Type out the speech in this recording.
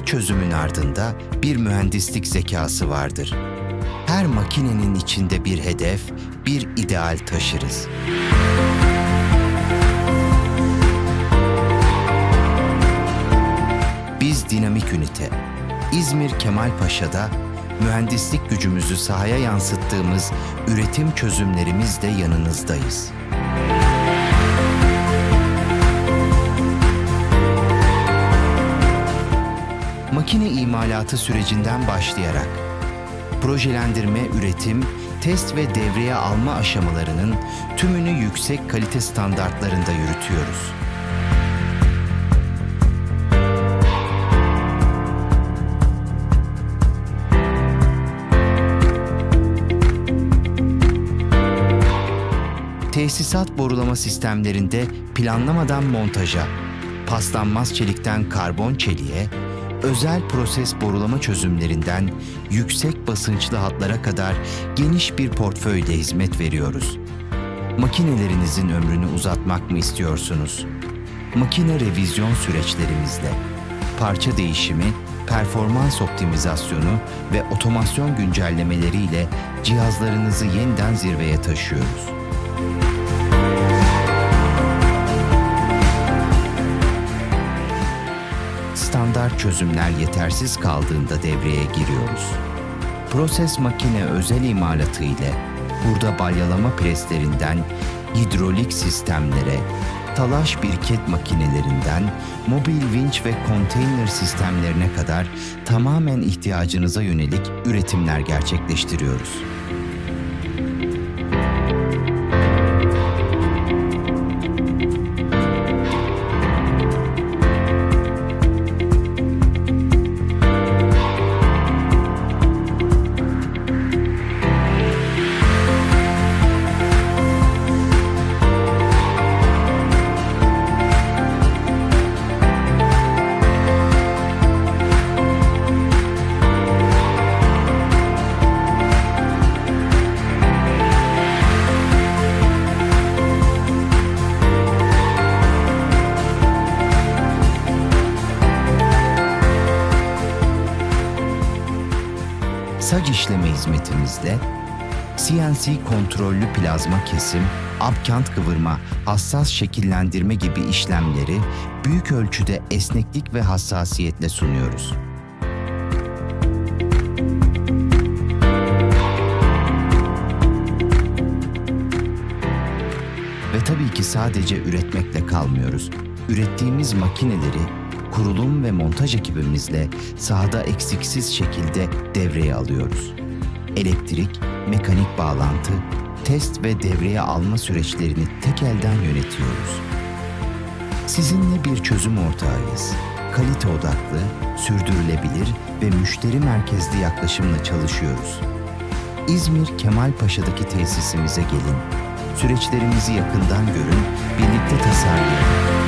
Her çözümün ardında bir mühendislik zekası vardır. Her makinenin içinde bir hedef, bir ideal taşırız. Biz Dinamik Ünite, İzmir Kemalpaşa'da mühendislik gücümüzü sahaya yansıttığımız üretim çözümlerimizle yanınızdayız. Makine imalatı sürecinden başlayarak projelendirme, üretim, test ve devreye alma aşamalarının tümünü yüksek kalite standartlarında yürütüyoruz. Tesisat borulama sistemlerinde planlamadan montaja, paslanmaz çelikten karbon çeliğe, özel proses borulama çözümlerinden yüksek basınçlı hatlara kadar geniş bir portföyle hizmet veriyoruz. Makinelerinizin ömrünü uzatmak mı istiyorsunuz? Makine revizyon süreçlerimizle parça değişimi, performans optimizasyonu ve otomasyon güncellemeleriyle cihazlarınızı yeniden zirveye taşıyoruz. Standart çözümler yetersiz kaldığında devreye giriyoruz. Proses makine özel imalatı ile burada balyalama preslerinden hidrolik sistemlere, talaş birket makinelerinden mobil vinç ve konteyner sistemlerine kadar tamamen ihtiyacınıza yönelik üretimler gerçekleştiriyoruz. Saç işleme hizmetimizle CNC kontrollü plazma kesim, apkant kıvırma, hassas şekillendirme gibi işlemleri büyük ölçüde esneklik ve hassasiyetle sunuyoruz. Ve tabii ki sadece üretmekle kalmıyoruz. Ürettiğimiz makineleri kurulum ve montaj ekibimizle sahada eksiksiz şekilde devreye alıyoruz. Elektrik, mekanik bağlantı, test ve devreye alma süreçlerini tek elden yönetiyoruz. Sizinle bir çözüm ortağıyız. Kalite odaklı, sürdürülebilir ve müşteri merkezli yaklaşımla çalışıyoruz. İzmir Kemalpaşa'daki tesisimize gelin. Süreçlerimizi yakından görün, birlikte tasarlayalım.